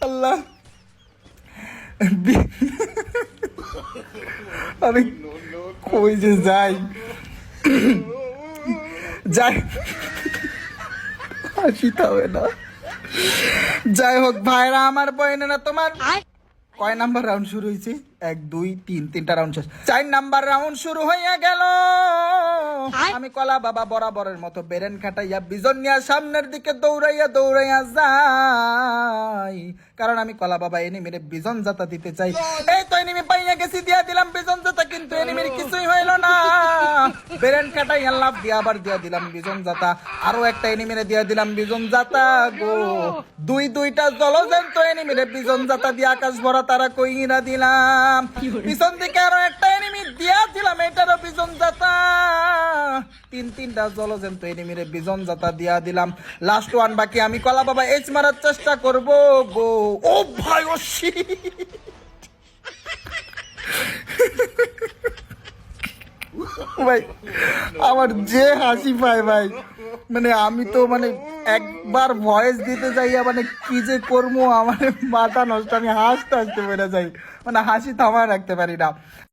আল্লাহ। আমি কই যে যাই। যাই। হাসিতে হবে না। যাই হোক ভাইরা আমার বয়নেরা তোমার। কয় নাম্বার রাউন্ড শুরু হয়েছে এক দুই তিন তিনটা রাউন্ড শেষ। চার নাম্বার রাউন্ড শুরু হইয়া গেল। আমি কলা বাবা বরাবরের মতো বেরেন খাটাইয়া বিজন নিয়ে সামনের দিকে দৌড়াইয়া দৌড়াইয়া যাই। কারণ আমি কলা বাবা এনিমিরে বিজন যাতা দিতে চাই। এই তো এনিমি পাইয়া গেছি দিয়া দিলাম বিজন যাতা কিন্তু এনিমির কিছুই হইল না। বেরেন কাটাইয়া লাভ দিয়া আবার দিয়া দিলাম বিজন যাতা। আরও একটা এনিমিরে দিয়া দিলাম বিজন যাতা গো। দুই দুইটা জলজন্ত এনিমিরে বিজন যাতা দিয়ে আকাশ ভরা তারা কইরা দিলাম। পিছন দিকে আরও একটা তিন তিনটা জলজন্ত এনিমিরে বিজন যাতা দিয়া দিলাম। লাস্ট ওয়ান বাকি আমি কলা বাবা এইচ মারার চেষ্টা করব গো। ও ভাই ও ভাই, আমার যে হাসি পায় ভাই। মানে আমি তো মানে একবার ভয়েস দিতে যাইয়া মানে কি যে করব, আমার মাথা নষ্ট, আমি হাসতে হাসতে বেড়ে যাই। মানে হাসি থামায় রাখতে পারি না।